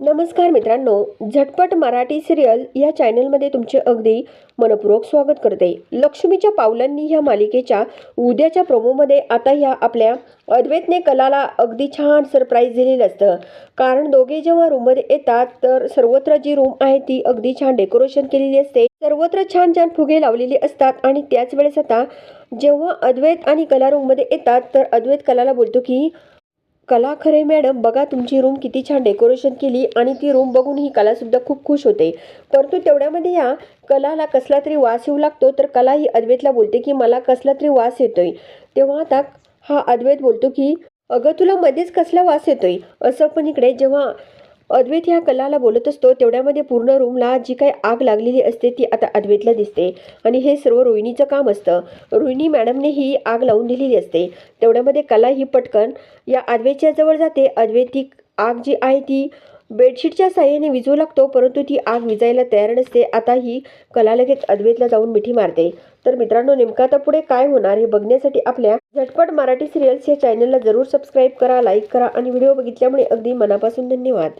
नमस्कार मित्रांनो झटपट मराठी सिरियल या चॅनलमध्ये तुमचे अगदी मनपूर्वक स्वागत करते. लक्ष्मीच्या पावलांनी ह्या मालिकेच्या उद्याच्या प्रोमोमध्ये आता ह्या आपल्या अद्वैतने कलाला अगदी छान सरप्राईज दिलेलं असतं. कारण दोघे जेव्हा रूममध्ये येतात तर सर्वत्र जी रूम आहे ती अगदी छान डेकोरेशन केलेली असते. सर्वत्र छान छान फुगे लावलेले असतात आणि त्याच वेळेस आता जेव्हा अद्वैत आणि कला रूममध्ये येतात तर अद्वैत कलाला बोलतो की कला खरे मॅडम. बघा तुमची रूम किती छान डेकोरेशन केली आणि ती रूम बघून ही कलासुद्धा खूप खुश होते. परंतु तेवढ्यामध्ये या कलाला कसला तरी वास येऊ लागतो तर कला ही अद्वैतला बोलते की मला कसला तरी वास येतोय. तेव्हा आता हा अद्वैत बोलतो की अगं तुला मध्येच कसला वास येतोय? असं पण इकडे जेव्हा अद्वैत ह्या कलाला बोलत असतो तेवढ्यामध्ये पूर्ण रूमला जी काही आग लागलेली असते ती आता अद्वैतला दिसते. आणि हे सर्व रोहिणीचं काम असतं. रोहिणी मॅडमने ही आग लावून दिलेली असते. तेवढ्यामध्ये कला ही पटकन या अद्वैतच्या जवळ जाते. अद्वैत ती आग जी आहे ती बेडशीटच्या साह्याने विजू लागतो परंतु ती आग विजायला तयार नसते. आता ही कला लगेच अद्वैतला जाऊन मिठी मारते. तर मित्रांनो नेमकं आता पुढे काय होणार हे बघण्यासाठी आपल्या झटपट मराठी सिरियल्स या चॅनलला जरूर सबस्क्राईब करा लाईक करा आणि व्हिडिओ बघितल्यामुळे अगदी मनापासून धन्यवाद.